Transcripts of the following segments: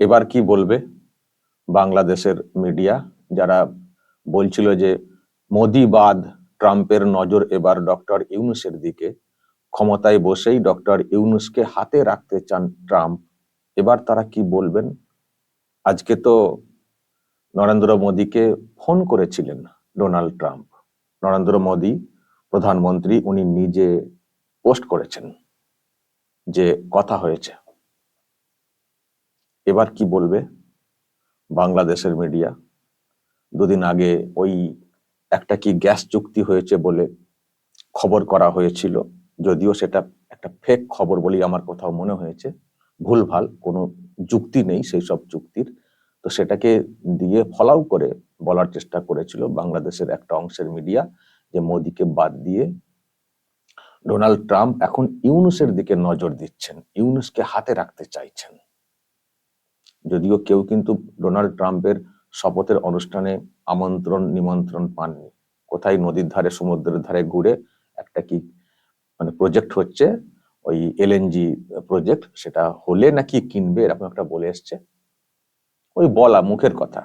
এবার কি বলবে বাংলাদেশের মিডিয়া? যারা বলছিল যে মোদিবাদ ট্রাম্পের নজর এবার ডক্টর ইউনুসের দিকে, ক্ষমতায় বসেই ডক্টর ইউনুসকে হাতে রাখতে চান ট্রাম্প, এবার তারা কি বলবেন? আজকে তো নরেন্দ্র মোদীকে ফোন করেছিলেন ডোনাল্ড ট্রাম্প। নরেন্দ্র মোদী, প্রধানমন্ত্রী, উনি নিজে পোস্ট করেছেন যে কথা হয়েছে। এবার কি বলবে বাংলাদেশের মিডিয়া? দুদিন আগে ওই একটা কি গ্যাস চুক্তি হয়েছে বলে খবর করা হয়েছিল, যদিও সেটা একটা ফেক খবর বলেই আমার কোথাও মনে হয়েছে। ভুলভাল, কোনো যুক্তি নেই সেই সব চুক্তির। তো সেটাকে দিয়ে ফলাও করে বলার চেষ্টা করেছিল বাংলাদেশের একটা অংশের মিডিয়া যে মোদিকে বাদ দিয়ে ডোনাল্ড ট্রাম্প এখন ইউনুসের দিকে নজর দিচ্ছেন, ইউনুসকে হাতে রাখতে চাইছেন। যদিও কেউ কিন্তু ডোনাল্ড ট্রাম্পের শপথের অনুষ্ঠানে আমন্ত্রণ, নিমন্ত্রণ পাননি। কোথায় নদীর ধারে, সমুদ্রের ধারে ঘুরে একটা কি মানে প্রজেক্ট হচ্ছে, ওই এলএনজি প্রজেক্ট সেটা হলে নাকি কিনবে, এরকম একটা বলে এসছে। ওই বলা মুখের কথা।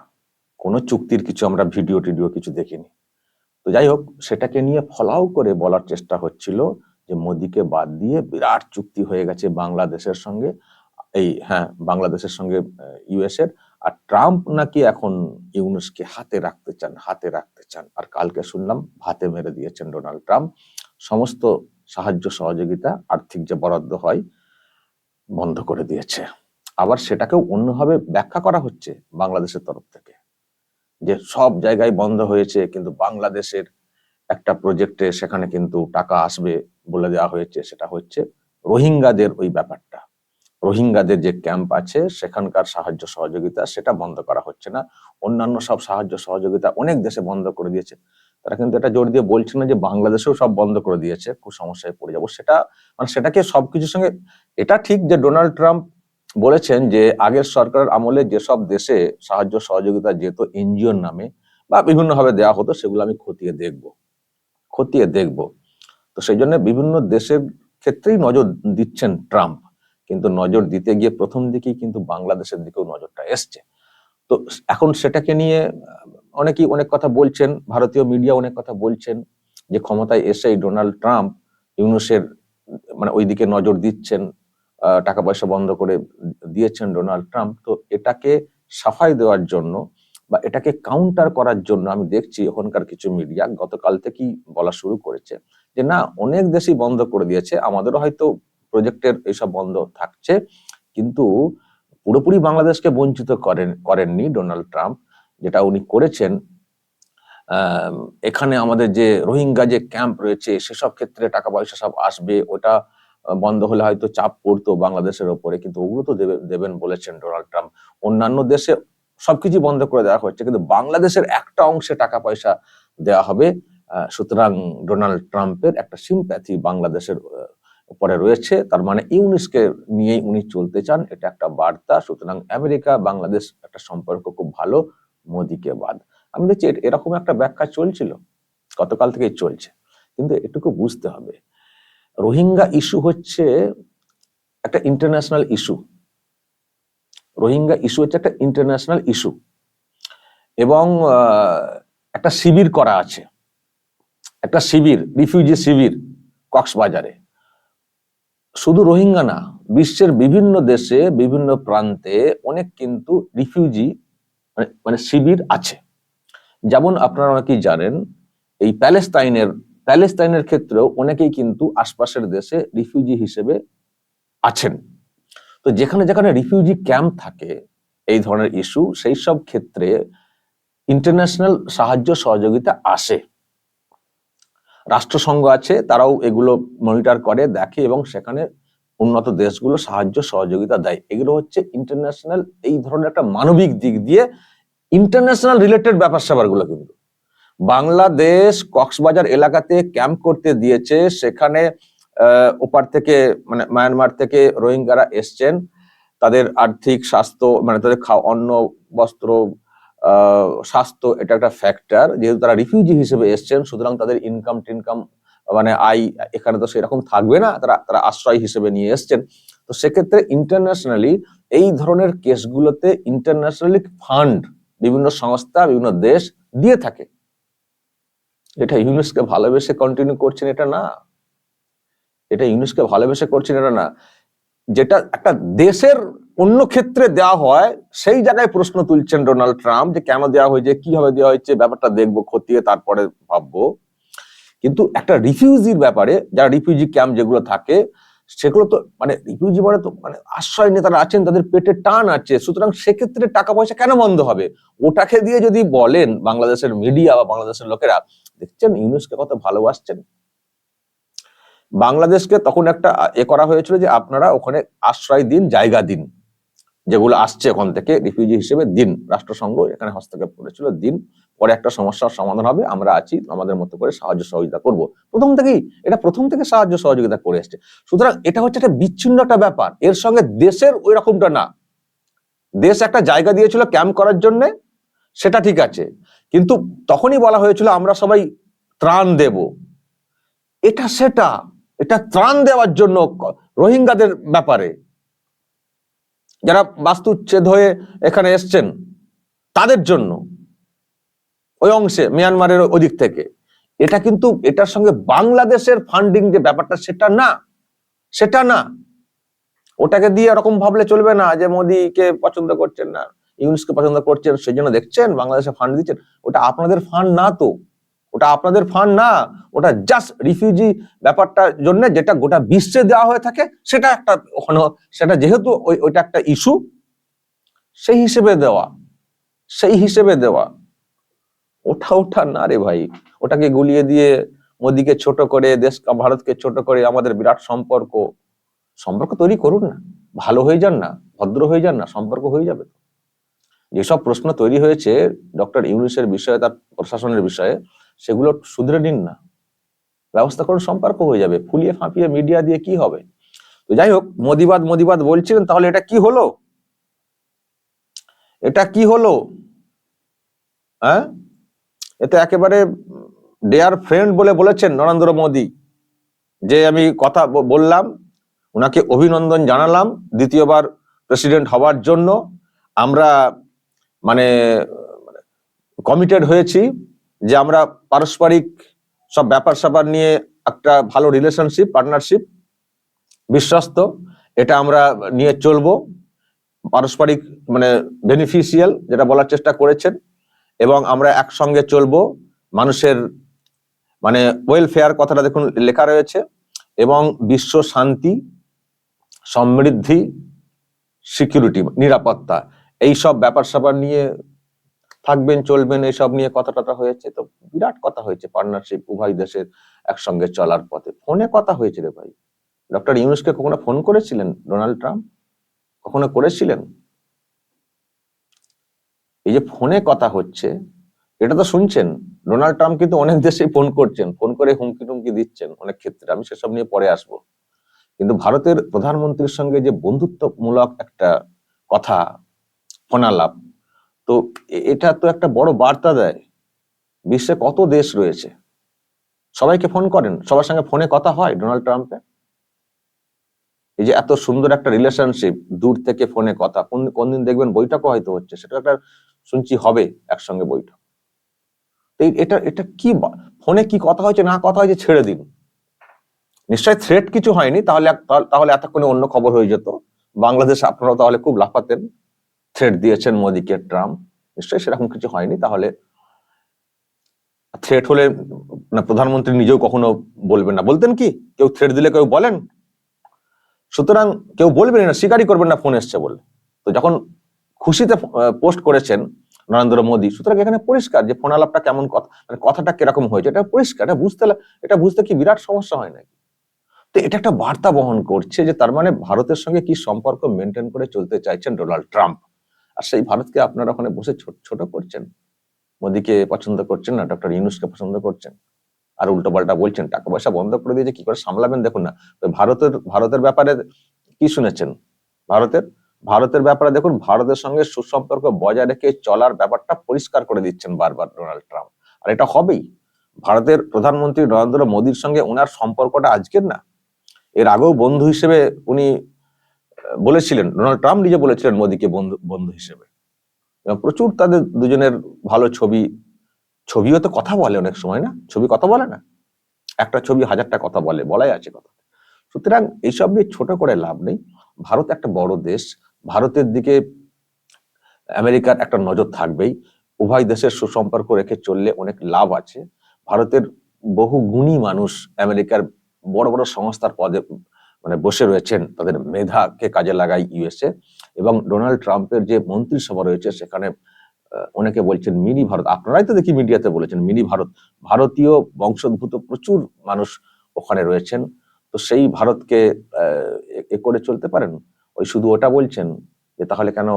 কোনো চুক্তির কিছু আমরা ভিডিও টিডিও কিছু দেখিনি। তো যাই হোক, সেটাকে নিয়ে ফলাও করে বলার চেষ্টা হচ্ছিল যে মোদিকে বাদ দিয়ে বিরাট চুক্তি হয়ে গেছে বাংলাদেশের সঙ্গে। এই হ্যাঁ বাংলাদেশের সঙ্গে ইউএস এর আর ট্রাম্প নাকি এখন ইউনুসকে হাতে রাখতে চান, হাতে রাখতে চান। আর কালকে শুনলাম ভাতে মেরে দিয়েছেন ডোনাল্ড ট্রাম্প। সমস্ত সাহায্য, সহযোগিতা, আর্থিক যে বরাদ্দ হয়, বন্ধ করে দিয়েছে। আবার সেটাকেও অন্যভাবে ব্যাখ্যা করা হচ্ছে বাংলাদেশের তরফ থেকে। যে সব জায়গায় বন্ধ হয়েছে, কিন্তু বাংলাদেশের একটা প্রজেক্টে সেখানে কিন্তু টাকা আসবে বলে দেওয়া হয়েছে, সেটা হচ্ছে রোহিঙ্গাদের ওই ব্যাপারটা। রোহিঙ্গাদের যে ক্যাম্প আছে, সেখানকার সাহায্য সহযোগিতা সেটা বন্ধ করা হচ্ছে না। অন্যান্য সব সাহায্য সহযোগিতা অনেক দেশে বন্ধ করে দিয়েছে। তারা কিন্তু এটা জোর দিয়ে বলছে না যে বাংলাদেশেও সব বন্ধ করে দিয়েছে, খুব সমস্যায় পড়ে যাব। সেটা মানে সেটাকে সবকিছুর সঙ্গে এটা ঠিক যে ডোনাল্ড ট্রাম্প বলেছেন যে আগের সরকারের আমলে যেসব দেশে সাহায্য সহযোগিতা যেত এনজিওর নামে বা বিভিন্নভাবে দেওয়া হতো, সেগুলো আমি খতিয়ে দেখব। খতিয়ে দেখব। তো সেই জন্য বিভিন্ন দেশের ক্ষেত্রেই নজর দিচ্ছেন ট্রাম্প। কিন্তু নজর দিতে গিয়ে প্রথম দিকেই কিন্তু বাংলাদেশের দিকেও নজরটা এসছে। তো এখন সেটাকে নিয়ে অনেকেই অনেক কথা বলছেন, ভারতীয় মিডিয়া অনেক কথা বলছেন যে ক্ষমতায় এসেই ডোনাল্ড ট্রাম্প ইউনুসের মানে ওইদিকে নজর দিচ্ছেন টাকা পয়সা বন্ধ করে দিয়েছেন ডোনাল্ড ট্রাম্প। তো এটাকে সাফাই দেওয়ার জন্য বা এটাকে কাউন্টার করার জন্য আমি দেখছি এখনকার কিছু মিডিয়া গতকাল থেকেই বলা শুরু করেছে যে না, অনেক দেশই বন্ধ করে দিয়েছে, আমাদেরও হয়তো প্রজেক্টের এইসব বন্ধ থাকছে। কিন্তু পুরোপুরি বাংলাদেশকে বঞ্চিত করেন, করেননি ডোনাল্ড ট্রাম্প, যেটা উনি করেছেন। এখানে আমাদের যে রোহিঙ্গা যে ক্যাম্প রয়েছে, সেসব ক্ষেত্রে টাকা পয়সা সব আসবে, ওটা বন্ধ হলে হয়তো চাপ পড়তো বাংলাদেশের ওপরে, কিন্তু ওগুলো তো দেবেন বলেছেন ডোনাল্ড ট্রাম্প। অন্যান্য দেশে সবকিছু বন্ধ করে দেওয়া হচ্ছে, কিন্তু বাংলাদেশের একটা অংশে টাকা পয়সা দেওয়া হবে। সুতরাং ডোনাল্ড ট্রাম্পের একটা সিম্প্যাথি বাংলাদেশের উপরে রয়েছে, তার মানে ইউনিসকে নিয়েই উনি চলতে চান, এটা একটা বার্তা। সুতরাং আমেরিকা, বাংলাদেশ একটা সম্পর্ক খুব ভালো, মোদিকে বাদ। আমি দেখছি এরকম একটা ব্যাখ্যা চলছিল, গতকাল থেকেই চলছে, কিন্তু এটুকু বুঝতে হবে। রোহিঙ্গা ইস্যু হচ্ছে একটা ইন্টারন্যাশনাল ইস্যু। রোহিঙ্গা ইস্যু হচ্ছে একটা ইন্টারন্যাশনাল ইস্যু। এবং একটা শিবির করা আছে, একটা শিবির, রিফিউজি শিবির, কক্সবাজারে। শুধু রোহিঙ্গা না বিশ্বের বিভিন্ন দেশে বিভিন্ন প্রান্তে অনেক কিন্তু রিফিউজি মানে, মানে শিবির আছে। যেমন আপনারা অনেকেই জানেন এই প্যালেস্তাইনের প্যালেস্তাইনের ক্ষেত্রেও অনেকেই কিন্তু আশপাশের দেশে রিফিউজি হিসেবে আছেন। তো যেখানে যেখানে রিফিউজি ক্যাম্প থাকে এই ধরনের ইস্যু সেই সব ক্ষেত্রে ইন্টারন্যাশনাল সাহায্য সহযোগিতা আসে। রাষ্ট্রসংঘ আছে, তারাও এগুলো মনিটর করে, দেখে এবং সেখানে উন্নত দেশগুলো সাহায্য, সহযোগিতা দেয়। এগুলো হচ্ছে ইন্টারন্যাশনাল এই ধরনের একটা মানবিক দিক দিয়ে ইন্টারন্যাশনাল রিলেটেড ব্যাপার স্যাপারগুলো কিন্তু। বাংলাদেশ কক্সবাজার এলাকাতে ক্যাম্প করতে দিয়েছে, সেখানে ওপার থেকে মানে মায়ানমার থেকে রোহিঙ্গারা এসছেন। তাদের আর্থিক স্বাস্থ্য মানে তাদের খাওয়া অন্ন, বস্ত্র স্বাস্থ্য, এটা একটা ফ্যাক্টর যেহেতু তারা রিফিউজি হিসেবে এসছেন, সুতরাং তাদের ইনকাম টিনকাম মানে আই এখানে তো সেরকম থাকবে না, তারা তারা আশ্রয় হিসেবে নিয়ে এসছেন। তো সেক্ষেত্রে ইন্টারন্যাশনালি এই ধরনের কেসগুলোতে ইন্টারন্যাশনালি ফান্ড বিভিন্ন সংস্থা, বিভিন্ন দেশ দিয়ে থাকে। এটা ইউনেস্কে ভালোবেসে কন্টিনিউ করছেন এটা না। এটা ইউনেস্কে ভালোবেসে করছেন এটা না। যেটা একটা দেশের অন্য ক্ষেত্রে দেওয়া হয়, সেই জায়গায় প্রশ্ন তুলছেন ডোনাল্ড ট্রাম্প যে কেন দেওয়া হয়েছে, কীভাবে দেওয়া হয়েছে, ব্যাপারটা দেখব, খতিয়ে তারপরে ভাববো। কিন্তু একটা রিফিউজির ব্যাপারে, যারা রিফিউজি ক্যাম্প যেগুলো থাকে, সেগুলো তো মানে রিফিউজি মানে তো মানে আশ্রয় নেতারা আছেন, তাদের পেটে টান আছে, সুতরাং সেক্ষেত্রে টাকা পয়সা কেন বন্ধ হবে? ওটাকে দিয়ে যদি বলেন বাংলাদেশের মিডিয়া বা বাংলাদেশের লোকেরা, দেখছেন ইউনুসকে কত ভালোবাসছেন? বাংলাদেশকে তখন একটা এ করা হয়েছিল যে আপনারা ওখানে আশ্রয় দিন, জায়গা দিন। যেগুলো আসছে ওখান থেকে রিফিউজি হিসেবে দিন, রাষ্ট্রসংঘ এখানে হস্তক্ষেপ করেছিল দিন। পরে একটা সমস্যার সমাধান হবে, আমরা আছি, আমাদের মতো করে সাহায্য সহযোগিতা করব। প্রথম থেকেই, এটা প্রথম থেকে সাহায্য সহযোগিতা করে এসছে। সুতরাং এটা হচ্ছে একটা বিচ্ছিন্ন একটা ব্যাপার। এর সঙ্গে দেশের ওই রকমটা না। দেশ একটা জায়গা দিয়েছিল ক্যাম্প করার জন্য, সেটা ঠিক আছে। কিন্তু তখনই বলা হয়েছিল, আমরা সবাই ত্রাণ দেব। এটা সেটা। এটা ত্রাণ দেওয়ার জন্য রোহিঙ্গাদের ব্যাপারে। যারা বাস্তুচ্ছেদ হয়ে এখানে এসছেন, তাদের জন্য ওই অংশে মিয়ানমারের ওদিক থেকে। এটা কিন্তু এটার সঙ্গে বাংলাদেশের ফান্ডিং যে ব্যাপারটা, সেটা না সেটা না। ওটাকে দিয়ে এরকম ভাবলে চলবে না যে মোদীকে পছন্দ করছেন না, ইউনুসকে পছন্দ করছেন, সেই জন্য দেখছেন বাংলাদেশে ফান্ড দিচ্ছেন। ওটা আপনাদের ফান্ড না তো। ওটা আপনাদের ফান্ড না, ওটা জাস্ট রিফিউজি ব্যাপারটার জন্য যেটা গোটা বিশ্বে দেওয়া হয়ে থাকে, সেটা একটা ওখানে, সেটা যেহেতু ওই, ওইটা একটা ইস্যু সেই হিসেবে দেওয়া, সেই হিসেবে দেওয়া। ওঠা ওঠা না রে ভাই, ওটাকে গুলিয়ে দিয়ে মোদিকে ছোট করে দেশ ভারতকে ছোট করে আমাদের বিরাট সম্পর্ক। সম্পর্ক তৈরি করুন না, ভালো হয়ে যান না, ভদ্র হয়ে যান না, সম্পর্ক হয়ে যাবে যেসব প্রশ্ন তৈরি হয়েছে, ডক্টর ইউনুসের বিষয়ে, তার প্রশাসনের বিষয়ে সেগুলো শুধরে নিন না। ব্যবস্থা করুন, সম্পর্ক হয়ে যাবে। ফুলিয়ে ফাঁপিয়ে মিডিয়া দিয়ে কি হবে? তো যাই হোক, মোদিবাদ মোদিবাদ বলছিলেন, তাহলে এটা কি হলো? এটা কি হলো? হ্যাঁ? এতে একেবারে ডেয়ার ফ্রেন্ড বলে বলেছেন নরেন্দ্র মোদী। যে আমি কথা বললাম ওনাকে অভিনন্দন জানালাম দ্বিতীয়বার প্রেসিডেন্ট হওয়ার জন্য। আমরা মানে কমিটেড হয়েছি। যে আমরা পারস্পরিক সব ব্যাপার স্যাপার নিয়ে একটা ভালো রিলেশনশিপ পার্টনারশিপ বিশ্বস্ত, এটা আমরা নিয়ে চলবো। পারস্পরিক মানে বেনিফিশিয়াল যেটা বলার চেষ্টা করেছেন এবং আমরা একসঙ্গে চলবো। মানুষের মানে ওয়েলফেয়ার কথাটা দেখুন লেখা রয়েছে এবং বিশ্ব শান্তি, সমৃদ্ধি সিকিউরিটি নিরাপত্তা এই সব ব্যাপার স্যাপার নিয়ে থাকবেন, চলবেন এইসব নিয়ে কথা টথা হয়েছে। তো বিরাট কথা হয়েছে পার্টনারশিপ উভয় দেশের একসঙ্গে চলার পথে। ফোনে কথা হয়েছে রে ভাই। ডক্টর ইউনুসকে কখনো ফোন করেছিলেন ডোনাল্ড ট্রাম্প? কখনো করেছিলেন? এই যে ফোনে কথা হচ্ছে, এটা তো শুনছেন। ডোনাল্ড ট্রাম্প কিন্তু অনেক দেশেই ফোন করছেন। ফোন করে হুমকি টুমকি দিচ্ছেন অনেক ক্ষেত্রে। আমি সেসব নিয়ে পরে আসব। কিন্তু ভারতের প্রধানমন্ত্রীর সঙ্গে যে বন্ধুত্বমূলক একটা কথা, ফোনালাপ তো এটা তো একটা বড় বার্তা দেয়। বিশ্বে কত দেশ রয়েছে। সবাইকে ফোন করেন, সবার সঙ্গে ফোনে কথা হয় ডোনাল্ড ট্রাম্পে এই যে এত সুন্দর একটা রিলেশনশিপ দূর থেকে ফোনে কথা, কোন কোন দিন দেখবেন বৈঠকও হয়তো হচ্ছে, সেটা একটা শুনছি হবে একসঙ্গে বৈঠক। এটা এটা কি ফোনে কি কথা হয়েছে, না কথা হয়েছে ছেড়ে দিন। নিশ্চয় থ্রেট কিছু হয়নি, তাহলে- তাহলে এতক্ষণে অন্য খবর হয়ে যেত। বাংলাদেশ আপনারা তাহলে খুব লাফাতেন। থ্রেট দিয়েছেন মোদীকে ট্রাম্প, নিশ্চয়ই সেরকম কিছু হয়নি, তাহলে থ্রেট হলে না প্রধানমন্ত্রী নিজেও কখনো বলবেন না। বলতেন কি, কেউ থ্রেট দিলে কেউ বলেন? সুতরাং কেউ বলবেন না, স্বীকারই করবেন না ফোন এসছে বলে। তো যখন খুশিতে পোস্ট করেছেন নরেন্দ্র মোদী, সুতরাং এখানে পরিষ্কার যে ফোন আলাপটা কেমন কথা মানে কথাটা কীরকম হয়েছে, এটা পরিষ্কার, এটা বুঝতে এটা বুঝতে কি বিরাট সমস্যা হয় নাকি? তো এটা একটা বার্তা বহন করছে যে তার মানে ভারতের সঙ্গে কি সম্পর্ক মেনটেন করে চলতে চাইছেন ডোনাল্ড ট্রাম্প। আর সেই ভারতকে আপনারা ওখানে বসে ছোট- করছেন। মোদীকে পছন্দ করছেন না, ডক্টর ইউনুসকে পছন্দ করছেন। আর উল্টো পাল্টা বলছেন, টাকা পয়সা বন্ধ করে দিয়েছে কি করে সামলাবেন, দেখুন না। তো ভারতের ভারতের ব্যাপারে কি শুনেছেন? ভারতের ভারতের ব্যাপারে দেখুন, ভারতের সঙ্গে সুসম্পর্ক বজায় রেখে চলার ব্যাপারটা পরিষ্কার করে দিচ্ছেন বারবার ডোনাল্ড ট্রাম্প। আর এটা হবেই। ভারতের প্রধানমন্ত্রী নরেন্দ্র মোদীর সঙ্গে ওনার সম্পর্কটা আজকের না। এর আগেও বন্ধু হিসেবে উনি বলেছিলেন, ডোনাল্ড ট্রাম্প নিজে বলেছিলেন মোদীকে বন্ধু বন্ধু হিসেবে। এবং প্রচুর তাদের দুজনের ভালো ছবি, ছবিও তো কথা বলে অনেক সময় না? ছবি কথা বলে না? একটা ছবি হাজারটা কথা বলে, বলাই আছে কথা সুতরাং এইসব নিয়ে ছোট করে লাভ নেই। ভারত একটা বড় দেশ। ভারতের দিকে আমেরিকার একটা নজর থাকবেই। উভয় দেশের সুসম্পর্ক রেখে চললে অনেক লাভ আছে। ভারতের বহু গুণী মানুষ আমেরিকার বড় বড় সংস্থার পদে মানে বসে রয়েছেন তাদের মেধাকে কাজে লাগায় ইউএসএ এবং ডোনাল্ড ট্রাম্পের যে মন্ত্রিসভা রয়েছে সেখানে অনেকে বলছেন মিনি ভারত। আপনারাই তো দেখি মিডিয়াতে বলেছেন মিনি ভারত। ভারতীয় বংশোদ্ভূত প্রচুর মানুষ ওখানে রয়েছেন। তো সেই ভারতকে এ- করে চলতে পারেন? ওই শুধু ওটা বলছেন যে তাহলে কেন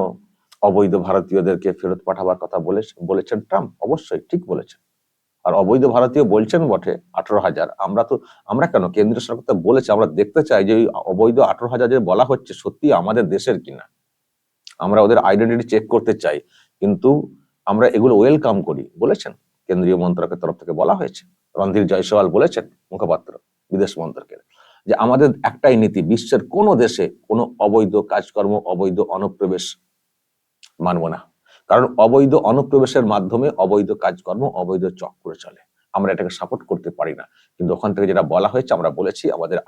অবৈধ ভারতীয়দেরকে ফেরত পাঠাবার কথা বলে বলেছেন ট্রাম্প? অবশ্যই, ঠিক বলেছেন। আর অবৈধ ভারতীয় বলছেন বটে আঠারো হাজার। আমরা তো, আমরা কেন? কেন্দ্রীয় সরকার তো বলেছে, আমরা দেখতে চাই যে ওই অবৈধ আঠারো হাজার যে বলা হচ্ছে সত্যি আমাদের দেশের কিনা। আমরা ওদের আইডেন্টিটি চেক করতে চাই, কিন্তু আমরা এগুলো ওয়েলকাম করি, বলেছেন। কেন্দ্রীয় মন্ত্রকের তরফ থেকে বলা হয়েছে। রণধীর জয়সওয়াল বলেছেন, মুখপাত্র, বিদেশ মন্ত্রকের, যে আমাদের একটাই নীতি, বিশ্বের কোনো দেশে কোনো অবৈধ কাজকর্ম, অবৈধ অনুপ্রবেশ মানব না। কারণ অবৈধ অনুপ্রবেশের মাধ্যমে অবৈধ কাজকর্ম, অবৈধ চক্র চলে। আমরা এটাকে সাপোর্ট করতে পারি না। কিন্তু ওখান থেকে যেটা বলা হয়েছে, আমরা বলেছি, আমাদের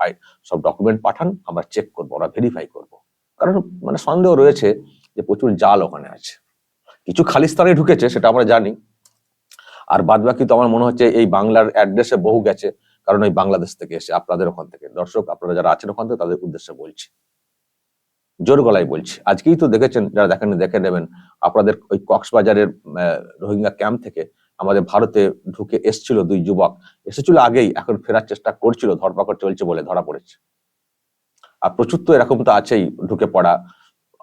সব ডকুমেন্ট পাঠান, আমরা চেক করব, আমরা ভেরিফাই করব। কারণ মানে সন্দেহ রয়েছে যে প্রচুর জাল ওখানে আছে। কিছু খালিস্তানে ঢুকেছে, সেটা আমরা জানি। আর বাদ বাকি তো আমার মনে হচ্ছে, এই বাংলার অ্যাড্রেসে বহু গেছে, কারণ ওই বাংলাদেশ থেকে এসে, আপনাদের ওখান থেকে। দর্শক, আপনারা যারা আছেন ওখান থেকে, তাদের উদ্দেশ্যে বলছি। জোর গলায় বলছি। আজকেই তো দেখেছেন যারা দেখেন দেখে নেবেন আপনাদের ওই কক্সবাজারের রোহিঙ্গা ক্যাম্প থেকে আমাদের ভারতে ঢুকে এসছিল দুই যুবক। এসেছিল আগেই এখন ফেরার চেষ্টা করছিল ধরপাকড় চলছে বলে ধরা পড়েছে। আর প্রচুর তো এরকম তো আছেই ঢুকে পড়া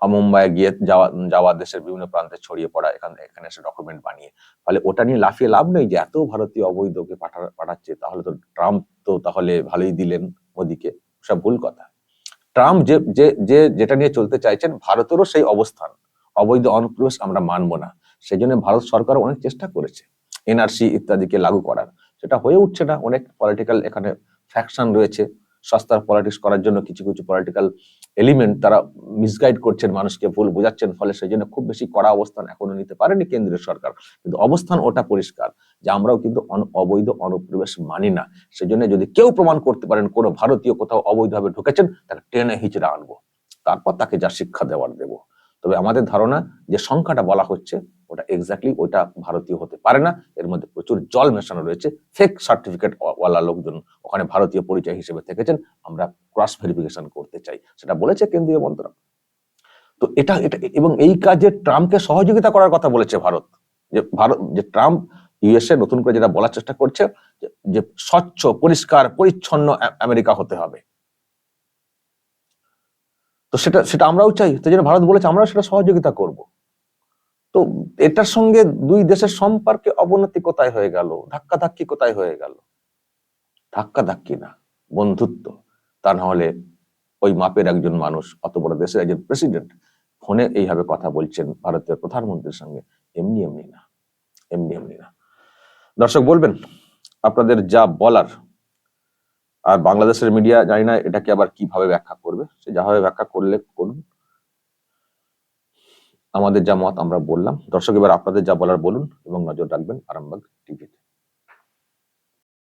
আহ, মুম্বাইয়ে গিয়ে যাওয়া যাওয়া দেশের বিভিন্ন প্রান্তে ছড়িয়ে পড়া এখানে এখানে এসে ডকুমেন্ট বানিয়ে। ফলে ওটা নিয়ে লাফিয়ে লাভ নেই যে এত ভারতীয় অবৈধকে পাঠা পাঠাচ্ছে তাহলে তো ট্রাম্প তো তাহলে ভালোই দিলেন মোদিকে সব ভুল কথা। ট্রাম্প যে যে যেটা নিয়ে চলতে চাইছেন ভারতেরও সেই অবস্থান। অবৈধ অনুপ্রবেশ আমরা মানব না। সেই জন্য ভারত সরকার অনেক চেষ্টা করেছে এনআরসি ইত্যাদিকে লাগু করার। সেটা হয়ে উঠছে না। অনেক পলিটিক্যাল এখানে ফ্যাকশন রয়েছে। সস্তার পলিটিক্স করার জন্য কিছু কিছু পলিটিক্যাল এলিমেন্ট তারা মিসগাইড করছেন মানুষকে, ভুল বোঝাচ্ছেন। ফলে সেই জন্য খুব বেশি কড়া অবস্থান এখনও নিতে পারেনি কেন্দ্রীয় সরকার। কিন্তু অবস্থান ওটা পরিষ্কার। যে আমরাও কিন্তু অবৈধ অনুপ্রবেশ মানি না। সেজন্য যদি কেউ প্রমাণ করতে পারেন কোনো ভারতীয় কোথাও অবৈধভাবে ঢুকেছেন তাকে টেনে হিচড়ে আনব। তারপর তাকে যা শিক্ষা দেওয়ার দেব। তবে আমাদের ধারণা যে সংখ্যাটা বলা হচ্ছে, ওটা এক্স্যাক্টলি ওটা ভারতীয় হতে পারে না। এর মধ্যে প্রচুর জল মেশানো রয়েছে। ফেক সার্টিফিকেট ওয়ালা লোকজন ওখানে ভারতীয় পরিচয় হিসেবে থেকেছেন। আমরা ক্রস ভেরিফিকেশন করতে চাই। সেটা বলেছে কেন্দ্রীয় মন্ত্রক। তো এটা এটা, এবং এই কাজে ট্রাম্পকে সহযোগিতা করার কথা বলেছে ভারত। যে ভারত, যে ট্রাম্প ইউএসএ নতুন করে যেটা বলার চেষ্টা করছে, যে- স্বচ্ছ, পরিষ্কার, পরিচ্ছন্ন আমেরিকা হতে হবে। তো সেটা সেটা আমরাও চাই। তো যেটা ভারত বলেছে, আমরাও সেটা সহযোগিতা করব। তো এটার সঙ্গে দুই দেশের সম্পর্কে অবনতি কোথায় হয়ে গেল? ধাক্কা ধাক্কি কোথায় হয়ে গেল? ধাক্কা ধাক্কি না, বন্ধুত্ব। তা না হলে ওই মাপের একজন মানুষ, অত বড় দেশের একজন প্রেসিডেন্ট, ফোনে এইভাবে কথা বলছেন ভারতের প্রধানমন্ত্রীর সঙ্গে। এমনি এমনি না, এমনি এমনি না। দর্শক বলবেন, আপনাদের যা বলার, আর বাংলাদেশের মিডিয়া জানি না এটাকে আবার কীভাবে ব্যাখ্যা করবে, সে যাভাবে ব্যাখ্যা করলে করুন। আমাদের যা মত আমরা বললাম। দর্শক, এবার আপনাদের যা বলার বলুন এবং নজর রাখবেন আরামবাগ টিভিতে।